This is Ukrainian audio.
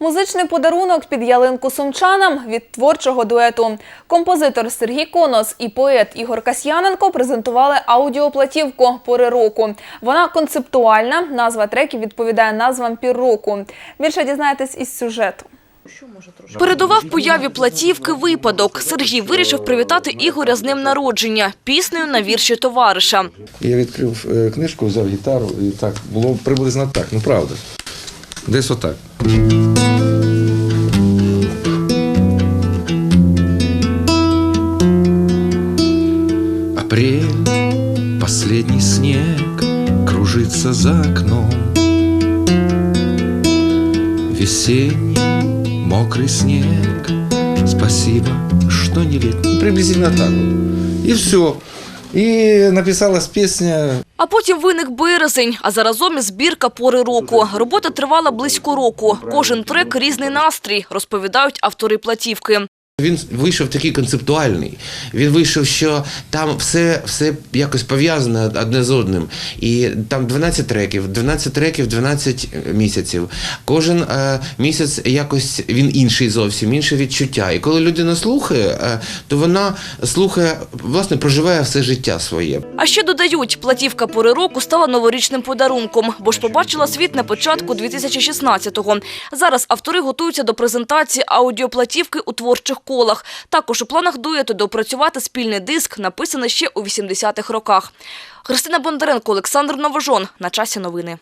Музичний подарунок під ялинку сумчанам від творчого дуету. Композитор Сергій Конос і поет Ігор Касьяненко презентували аудіоплатівку «Пори року». Вона концептуальна, назва треків відповідає назвам пірроку. Більше дізнаєтесь із сюжету. Передував появі платівки випадок. Сергій вирішив привітати Ігоря з днем народження піснею на вірші товариша. Я відкрив е, книжку, взяв гітару, і так було приблизно так, ну правда. Десь отак. Апрель, последний снег кружится за окном. Весенний, мокрый снег, спасибо, что не летний. Приблизительно так. И все. И написалась пісня. А потім виник березень, а заразом і збірка пори року. Робота тривала близько року. Кожен трек – різний настрій, розповідають автори платівки. Він вийшов такий концептуальний. Він вийшов, що там все, все якось пов'язане одне з одним. І там 12 треків, 12 треків, 12 місяців. Кожен е, місяць якось він інший зовсім, інше відчуття. І коли людина слухає, е, то вона слухає, власне, проживає все життя своє. А ще додають, платівка пори року стала новорічним подарунком, бо ж побачила світ на початку 2016-го. Зараз автори готуються до презентації аудіоплатівки у творчих колах. Також у планах дуету допрацювати спільний диск, написаний ще у 80-х роках. Христина Бондаренко, Олександр Новожон. На часі новини.